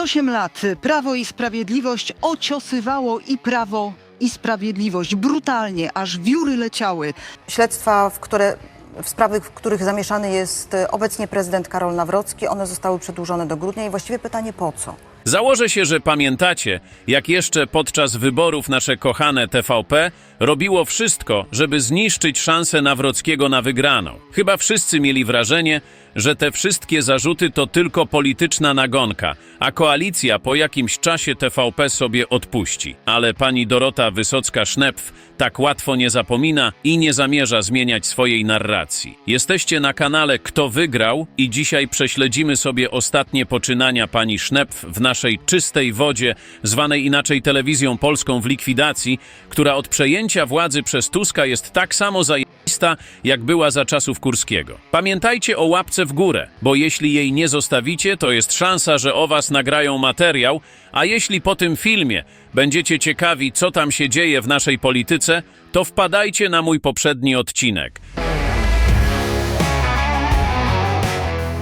8 lat Prawo i Sprawiedliwość ociosywało i Prawo i Sprawiedliwość brutalnie, aż wióry leciały. Śledztwa, w, które, w sprawy, w których zamieszany jest obecnie prezydent Karol Nawrocki, one zostały przedłużone do grudnia i właściwie pytanie po co? Założę się, że pamiętacie, jak jeszcze podczas wyborów nasze kochane TVP robiło wszystko, żeby zniszczyć szansę Nawrockiego na wygraną. Chyba wszyscy mieli wrażenie, że te wszystkie zarzuty to tylko polityczna nagonka, a koalicja po jakimś czasie TVP sobie odpuści. Ale pani Dorota Wysocka-Sznepf tak łatwo nie zapomina i nie zamierza zmieniać swojej narracji. Jesteście na kanale Kto Wygrał i dzisiaj prześledzimy sobie ostatnie poczynania pani Sznepf w naszej czystej wodzie, zwanej inaczej telewizją polską w likwidacji, która od przejęcia władzy przez Tuska jest tak samo jak była za czasów Kurskiego. Pamiętajcie o łapce w górę, bo jeśli jej nie zostawicie, to jest szansa, że o was nagrają materiał, a jeśli po tym filmie będziecie ciekawi, co tam się dzieje w naszej polityce, to wpadajcie na mój poprzedni odcinek.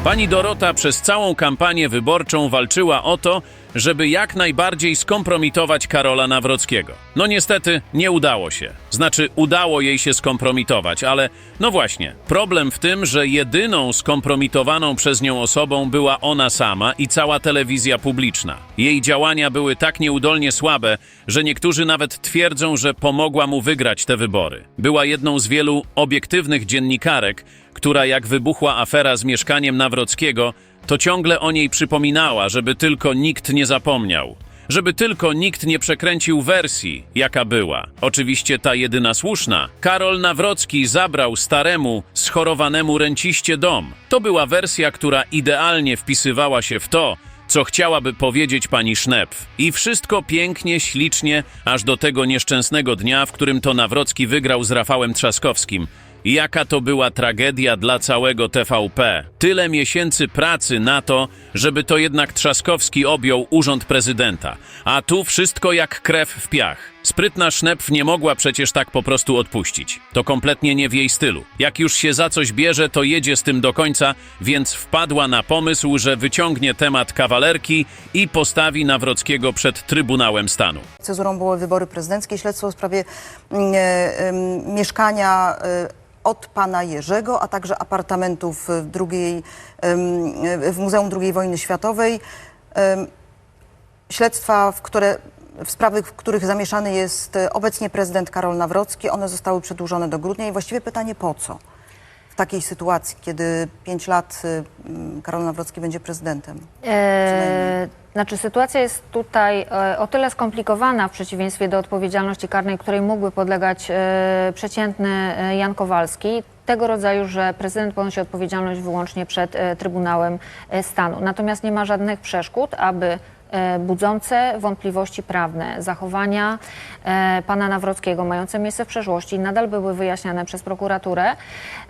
Pani Dorota przez całą kampanię wyborczą walczyła o to, żeby jak najbardziej skompromitować Karola Nawrockiego. No niestety nie udało się. Znaczy udało jej się skompromitować, ale no właśnie, problem w tym, że jedyną skompromitowaną przez nią osobą była ona sama i cała telewizja publiczna. Jej działania były tak nieudolnie słabe, że niektórzy nawet twierdzą, że pomogła mu wygrać te wybory. Była jedną z wielu obiektywnych dziennikarek, która jak wybuchła afera z mieszkaniem Nawrockiego, to ciągle o niej przypominała, żeby tylko nikt nie zapomniał. Żeby tylko nikt nie przekręcił wersji, jaka była. Oczywiście ta jedyna słuszna. Karol Nawrocki zabrał staremu, schorowanemu renciście dom. To była wersja, która idealnie wpisywała się w to, co chciałaby powiedzieć pani Sznepf. I wszystko pięknie, ślicznie, aż do tego nieszczęsnego dnia, w którym to Nawrocki wygrał z Rafałem Trzaskowskim. Jaka to była tragedia dla całego TVP. Tyle miesięcy pracy na to, żeby to jednak Trzaskowski objął urząd prezydenta. A tu wszystko jak krew w piach. Sprytna Sznepf nie mogła przecież tak po prostu odpuścić. To kompletnie nie w jej stylu. Jak już się za coś bierze, to jedzie z tym do końca, więc wpadła na pomysł, że wyciągnie temat kawalerki i postawi Nawrockiego przed Trybunałem Stanu. Cezurą były wybory prezydenckie, śledztwo w sprawie mm, e, mieszkania e, od pana Jerzego, a także apartamentów w, drugiej, em, w Muzeum II Wojny Światowej. Śledztwa, w, które, w sprawy, w których zamieszany jest e, obecnie prezydent Karol Nawrocki, one zostały przedłużone do grudnia i właściwie pytanie po co? W takiej sytuacji, kiedy pięć lat mm, Karol Nawrocki będzie prezydentem. E, znaczy sytuacja jest tutaj e, o tyle skomplikowana w przeciwieństwie do odpowiedzialności karnej, której mógłby podlegać e, przeciętny e, Jan Kowalski. Tego rodzaju, że prezydent ponosi odpowiedzialność wyłącznie przed e, Trybunałem e, Stanu. Natomiast nie ma żadnych przeszkód, aby e, budzące wątpliwości prawne. Zachowania e, pana Nawrockiego, mające miejsce w przeszłości, nadal były wyjaśniane przez prokuraturę,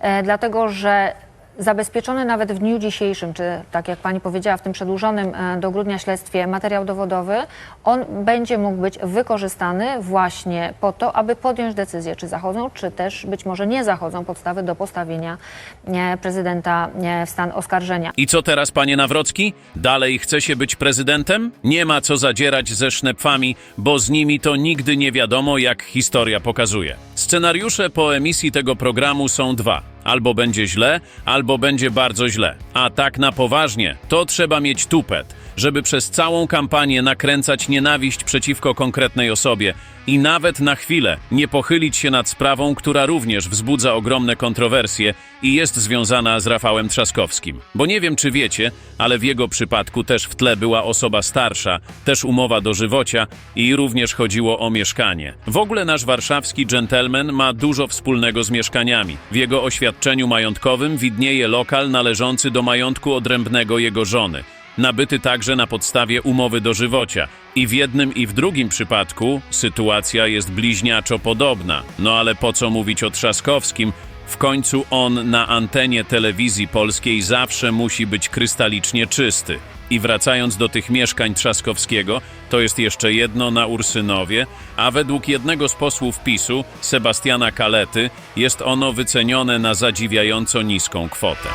e, dlatego że zabezpieczony nawet w dniu dzisiejszym, czy tak jak pani powiedziała, w tym przedłużonym e, do grudnia śledztwie materiał dowodowy, on będzie mógł być wykorzystany właśnie po to, aby podjąć decyzję, czy zachodzą, czy też być może nie zachodzą podstawy do postawienia e, prezydenta e, w stan oskarżenia. I co teraz, panie Nawrocki? Dalej chce się być prezydentem? Nie ma co zadzierać ze sznepfami, bo z nimi to nigdy nie wiadomo, jak historia pokazuje. Scenariusze po emisji tego programu są dwa. Albo będzie źle, albo będzie bardzo źle. A tak na poważnie, to trzeba mieć tupet, żeby przez całą kampanię nakręcać nienawiść przeciwko konkretnej osobie i nawet na chwilę nie pochylić się nad sprawą, która również wzbudza ogromne kontrowersje i jest związana z Rafałem Trzaskowskim. Bo nie wiem, czy wiecie, ale w jego przypadku też w tle była osoba starsza, też umowa dożywocia i również chodziło o mieszkanie. W ogóle nasz warszawski dżentelmen ma dużo wspólnego z mieszkaniami. W jego oświadczeniu majątkowym widnieje lokal należący do majątku odrębnego jego żony nabyty także na podstawie umowy dożywocia. I w jednym i w drugim przypadku sytuacja jest bliźniaczo podobna. No ale po co mówić o Trzaskowskim? W końcu on na antenie telewizji polskiej zawsze musi być krystalicznie czysty. I wracając do tych mieszkań Trzaskowskiego, to jest jeszcze jedno na Ursynowie, a według jednego z posłów PiSu, Sebastiana Kalety, jest ono wycenione na zadziwiająco niską kwotę.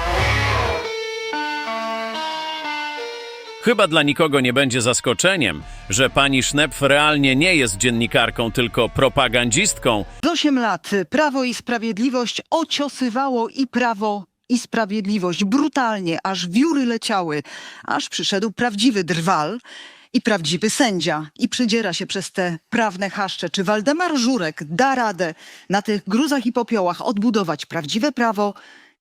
Chyba dla nikogo nie będzie zaskoczeniem, że pani Sznepf realnie nie jest dziennikarką, tylko propagandzistką, Z 8 lat Prawo i Sprawiedliwość ociosywało i Prawo i Sprawiedliwość brutalnie, aż wióry leciały, aż przyszedł prawdziwy drwal i prawdziwy sędzia i przydziera się przez te prawne chaszcze. Czy Waldemar Żurek da radę na tych gruzach i popiołach odbudować prawdziwe prawo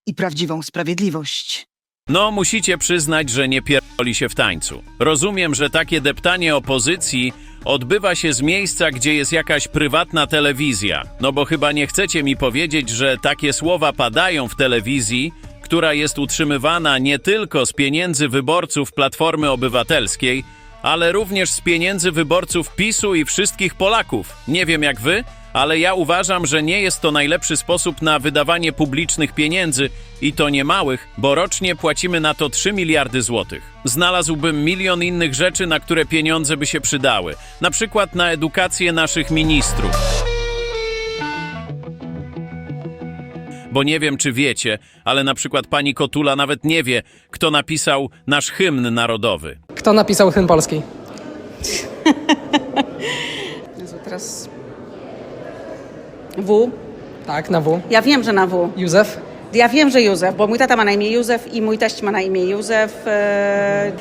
i prawdziwą sprawiedliwość? No, musicie przyznać, że nie pierdoli się w tańcu. Rozumiem, że takie deptanie opozycji odbywa się z miejsca, gdzie jest jakaś prywatna telewizja. No bo chyba nie chcecie mi powiedzieć, że takie słowa padają w telewizji, która jest utrzymywana nie tylko z pieniędzy wyborców Platformy Obywatelskiej, ale również z pieniędzy wyborców PiSu i wszystkich Polaków. Nie wiem jak wy, ale ja uważam, że nie jest to najlepszy sposób na wydawanie publicznych pieniędzy i to nie małych, bo rocznie płacimy na to 3 miliardy złotych. Znalazłbym milion innych rzeczy, na które pieniądze by się przydały, na przykład na edukację naszych ministrów. Bo nie wiem, czy wiecie, ale na przykład pani Kotula nawet nie wie, kto napisał nasz hymn narodowy. Kto napisał hymn polski? Jezu, teraz... W. Tak, na W. Ja wiem, że na W. Józef? Ja wiem, że Józef, bo mój tata ma na imię Józef i mój teść ma na imię Józef. e,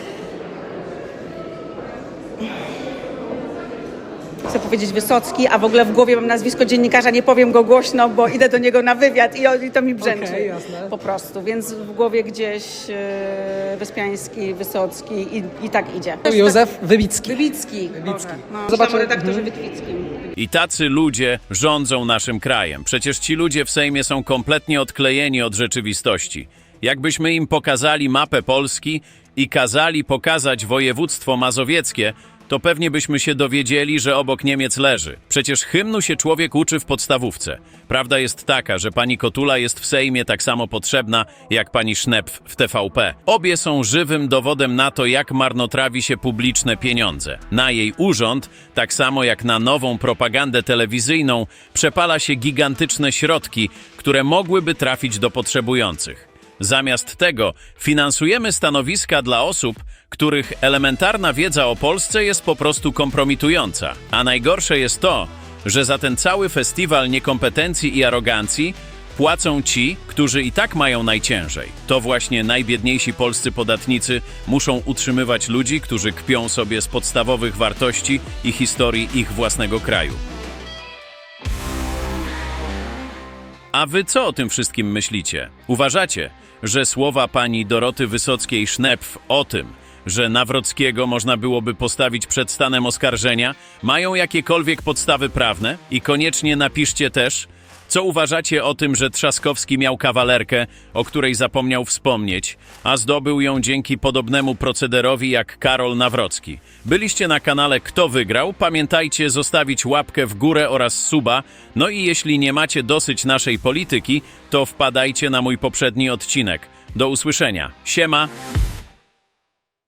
Chcę powiedzieć Wysocki, a w ogóle w głowie mam nazwisko dziennikarza, nie powiem go głośno, bo idę do niego na wywiad i, o- i to mi brzęczy. Okej, jasne. Po prostu, więc w głowie gdzieś e, Wyspiański, Wysocki i, i tak idzie. Józef Wybicki. Wybicki. Wybicki. Boże, No, Zobaczymy. Zobaczmy. redaktorze Witwickim. I tacy ludzie rządzą naszym krajem. Przecież ci ludzie w Sejmie są kompletnie odklejeni od rzeczywistości. Jakbyśmy im pokazali mapę Polski i kazali pokazać województwo mazowieckie, to pewnie byśmy się dowiedzieli, że obok Niemiec leży. Przecież hymnu się człowiek uczy w podstawówce. Prawda jest taka, że pani Kotula jest w Sejmie tak samo potrzebna, jak pani Sznepf w TVP. Obie są żywym dowodem na to, jak marnotrawi się publiczne pieniądze. Na jej urząd, tak samo jak na nową propagandę telewizyjną, przepala się gigantyczne środki, które mogłyby trafić do potrzebujących. Zamiast tego finansujemy stanowiska dla osób, których elementarna wiedza o Polsce jest po prostu kompromitująca. A najgorsze jest to, że za ten cały festiwal niekompetencji i arogancji płacą ci, którzy i tak mają najciężej. To właśnie najbiedniejsi polscy podatnicy muszą utrzymywać ludzi, którzy kpią sobie z podstawowych wartości i historii ich własnego kraju. A wy co o tym wszystkim myślicie? Uważacie, że słowa pani Doroty Wysockiej-Sznepf o tym, że Nawrockiego można byłoby postawić przed stanem oskarżenia, mają jakiekolwiek podstawy prawne? I koniecznie napiszcie też, co uważacie o tym, że Trzaskowski miał kawalerkę, o której zapomniał wspomnieć, a zdobył ją dzięki podobnemu procederowi jak Karol Nawrocki? Byliście na kanale Kto Wygrał? Pamiętajcie zostawić łapkę w górę oraz suba. No i jeśli nie macie dosyć naszej polityki, to wpadajcie na mój poprzedni odcinek. Do usłyszenia. Siema!